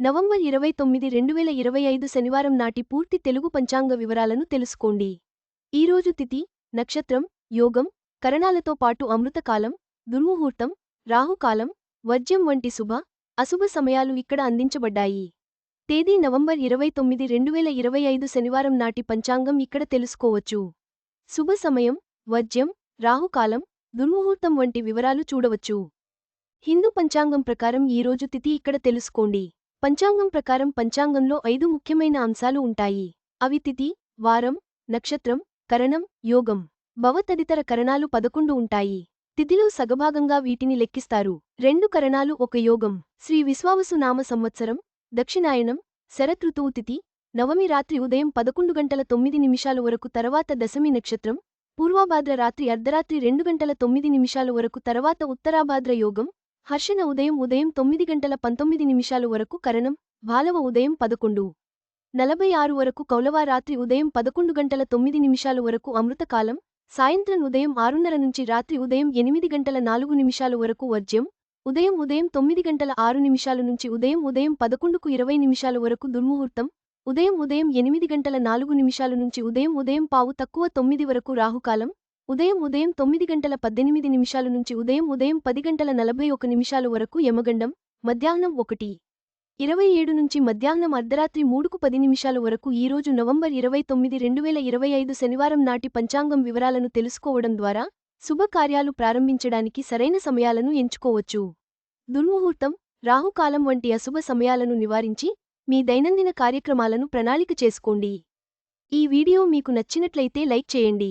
November ఇరవై తొమ్మిది రెండు వేల ఇరవై ఐదు శనివారం నాటి పూర్తి తెలుగు పంచాంగ వివరాలను తెలుసుకోండి. ఈరోజు తిథి నక్షత్రం యోగం కరణాలతో పాటు అమృతకాలం దుర్ముహూర్తం రాహుకాలం వర్జ్యం వంటి శుభ అశుభ సమయాలు ఇక్కడ అందించబడ్డాయి. తేదీ నవంబర్ ఇరవై తొమ్మిది రెండు వేల ఇరవై ఐదు శనివారం నాటి పంచాంగం ఇక్కడ తెలుసుకోవచ్చు. శుభ సమయం వర్జ్యం రాహుకాలం దుర్ముహూర్తం వంటి వివరాలు చూడవచ్చు. హిందూ పంచాంగం ప్రకారం ఈరోజు తిథి ఇక్కడ తెలుసుకోండి. పంచాంగం ప్రకారం పంచాంగంలో ఐదు ముఖ్యమైన అంశాలు ఉంటాయి. అవి తిథి వారం నక్షత్రం కరణం యోగం. భవ తదితర కరణాలు పదకొండు ఉంటాయి. తిథిలో సగభాగంగా వీటిని లెక్కిస్తారు. రెండు కరణాలు ఒక యోగం. శ్రీ విశ్వావసు నామ సంవత్సరం దక్షిణాయనం శరతృతువు తిథి నవమి రాత్రి ఉదయం పదకొండు గంటల తొమ్మిది నిమిషాల వరకు తర్వాత దశమి నక్షత్రం పూర్వాభాద్ర రాత్రి అర్ధరాత్రి రెండు గంటల తొమ్మిది నిమిషాల వరకు తర్వాత ఉత్తరాభాద్ర యోగం హర్షణ ఉదయం ఉదయం తొమ్మిది గంటల పంతొమ్మిది నిమిషాలు వరకు కరణం బాలవ ఉదయం పదకొండు. నలభై ఆరు వరకు కౌలవ రాత్రి ఉదయం పదకొండు గంటల తొమ్మిది నిమిషాలు వరకు అమృతకాలం సాయంత్రం ఉదయం ఆరున్నర నుంచి రాత్రి ఉదయం ఎనిమిది గంటల నాలుగు నిమిషాలు వరకు వర్జ్యం ఉదయం ఉదయం తొమ్మిది గంటల ఆరు నిమిషాల నుంచి ఉదయం ఉదయం పదకొండుకు ఇరవై నిమిషాల వరకు దుర్ముహూర్తం ఉదయం ఉదయం ఎనిమిది గంటల నాలుగు నిమిషాల నుంచి ఉదయం ఉదయం పావు తక్కువ తొమ్మిది వరకు రాహుకాలం ఉదయం ఉదయం తొమ్మిది గంటల పద్దెనిమిది నిమిషాల నుంచి ఉదయం ఉదయం పది గంటల నలభై ఒక నిమిషాల వరకు యమగండం మధ్యాహ్నం ఒకటి. ఇరవై ఏడు నుంచి మధ్యాహ్నం అర్ధరాత్రి మూడుకు పది నిమిషాల వరకు ఈరోజు నవంబర్ ఇరవై తొమ్మిది రెండు వేల ఇరవై ఐదు శనివారం నాటి పంచాంగం వివరాలను తెలుసుకోవడం ద్వారా శుభకార్యాలు ప్రారంభించడానికి సరైన సమయాలను ఎంచుకోవచ్చు. దుర్ముహూర్తం రాహుకాలం వంటి అశుభ సమయాలను నివారించి మీ దైనందిన కార్యక్రమాలను ప్రణాళిక చేసుకోండి. ఈ వీడియో మీకు నచ్చినట్లయితే లైక్ చేయండి.